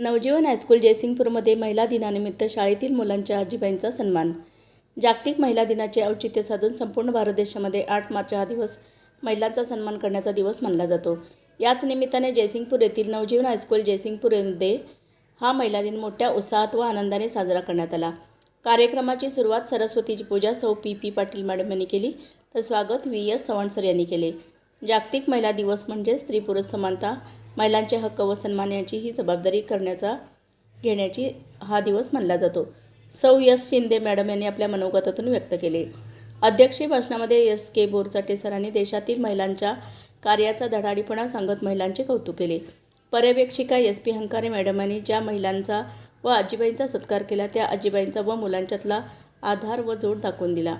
नवजीवन high school जयसिंगपूरमध्ये महिला दिनानिमित्त शाळेतील मुलांच्या आजीबाईंचा सन्मान. जागतिक महिला दिनाचे औचित्य साधून संपूर्ण भारत देशामध्ये आठ मार्च हा दिवस महिलांचा सन्मान करण्याचा दिवस मानला जातो. याच निमित्ताने जयसिंगपूर येथील नवजीवन हायस्कूल जयसिंगपूरमध्ये हा महिला दिन मोठ्या उत्साहात व आनंदाने साजरा करण्यात आला. कार्यक्रमाची सुरुवात सरस्वतीची पूजा सौ पी पी पाटील मॅडम यांनी केली तर स्वागत व्ही एस सवणसर यांनी केले. जागतिक महिला दिवस म्हणजे स्त्री पुरुष समानता महिलांचे हक्क व सन्मान यांची ही जबाबदारी करण्याचा घेण्याची हा दिवस मानला जातो. सौ यस शिंदे मॅडम यांनी आपल्या मनोगतातून व्यक्त केले. अध्यक्षीय भाषणामध्ये एस के बोरचाटे सरांनी देशातील महिलांच्या कार्याचा धडाडीपणा सांगत महिलांचे कौतुक केले. पर्यवेक्षिका एस पी हंकारे मॅडमांनी ज्या महिलांचा व आजीबाईंचा सत्कार केला त्या आजीबाईंचा व मुलांच्यातला आधार व जोड दाखवून दिला.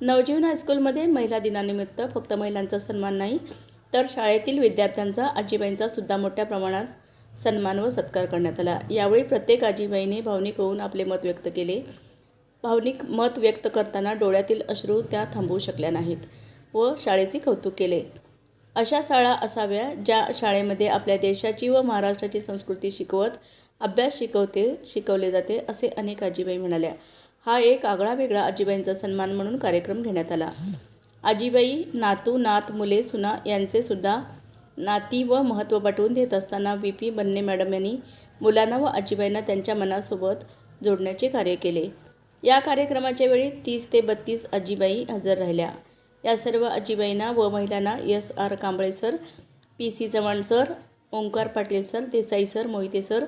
नवजीवन हायस्कूलमध्ये महिला दिनानिमित्त फक्त महिलांचा सन्मान नाही तर शाळेतील विद्यार्थ्यांचा आजीबाईंचा सुद्धा मोठ्या प्रमाणात सन्मान व सत्कार करण्यात आला. यावेळी प्रत्येक आजीबाईने भावनिक होऊन आपले मत व्यक्त केले. भावनिक मत व्यक्त करताना डोळ्यातील अश्रू त्या थांबवू शकल्या नाहीत व शाळेचे कौतुक केले. अशा शाळा असाव्या ज्या शाळेमध्ये आपल्या देशाची व महाराष्ट्राची संस्कृती शिकवत अभ्यास शिकवते शिकवले जाते असे अनेक आजीबाई म्हणाल्या. हा एक आगळा वेगळा आजीबाईंचा सन्मान म्हणून कार्यक्रम घेण्यात आला. आजीबाई नातू नात मुले सुना यांचे सुद्धा नाती व महत्त्व पटवून देत असताना व्ही पी बन्ने मॅडम यांनी मुलांना व आजीबाईंना त्यांच्या मनासोबत जोडण्याचे कार्य केले. या कार्यक्रमाच्या वेळी तीस ते बत्तीस आजीबाई हजर राहिल्या. या सर्व आजीबाईंना व महिलांना S R Kamble sir P C Chavan sir Omkar Patil sir Desai sir Mohite sir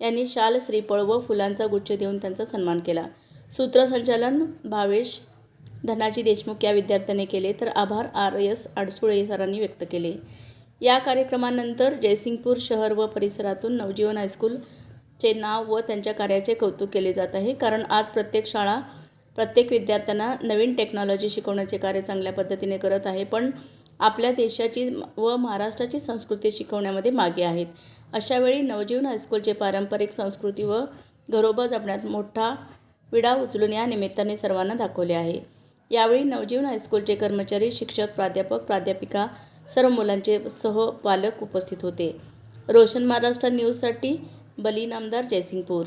यांनी शाल श्रीफळ व फुलांचा गुच्छ देऊन त्यांचा सन्मान केला. सूत्रसंचालन भावेश धनाजी देशमुख या विद्यार्थ्याने केले तर आभार आर एस आडसुळे सरांनी व्यक्त केले. या कार्यक्रमानंतर जयसिंगपूर शहर व परिसरातून नवजीवन हायस्कूलचे नाव व त्यांच्या कार्याचे कौतुक केले जात आहे. कारण आज प्रत्येक शाळा प्रत्येक विद्यार्थ्यांना नवीन टेक्नॉलॉजी शिकवण्याचे कार्य चांगल्या पद्धतीने करत आहे पण आपल्या देशाची व महाराष्ट्राची संस्कृती शिकवण्यामध्ये मागे आहेत. अशावेळी नवजीवन हायस्कूलचे पारंपरिक संस्कृती व घरोबा जपण्यात मोठा विडा उचलून या निमित्ताने सर्वांना दाखवले आहे. यावेळी नवजीवन हायस्कूलचे कर्मचारी शिक्षक प्राध्यापक प्राध्यापिका सर्व मुलांचे सह पालक उपस्थित होते. रोशन महाराष्ट्र न्यूजसाठी बली नामदार जयसिंगपूर.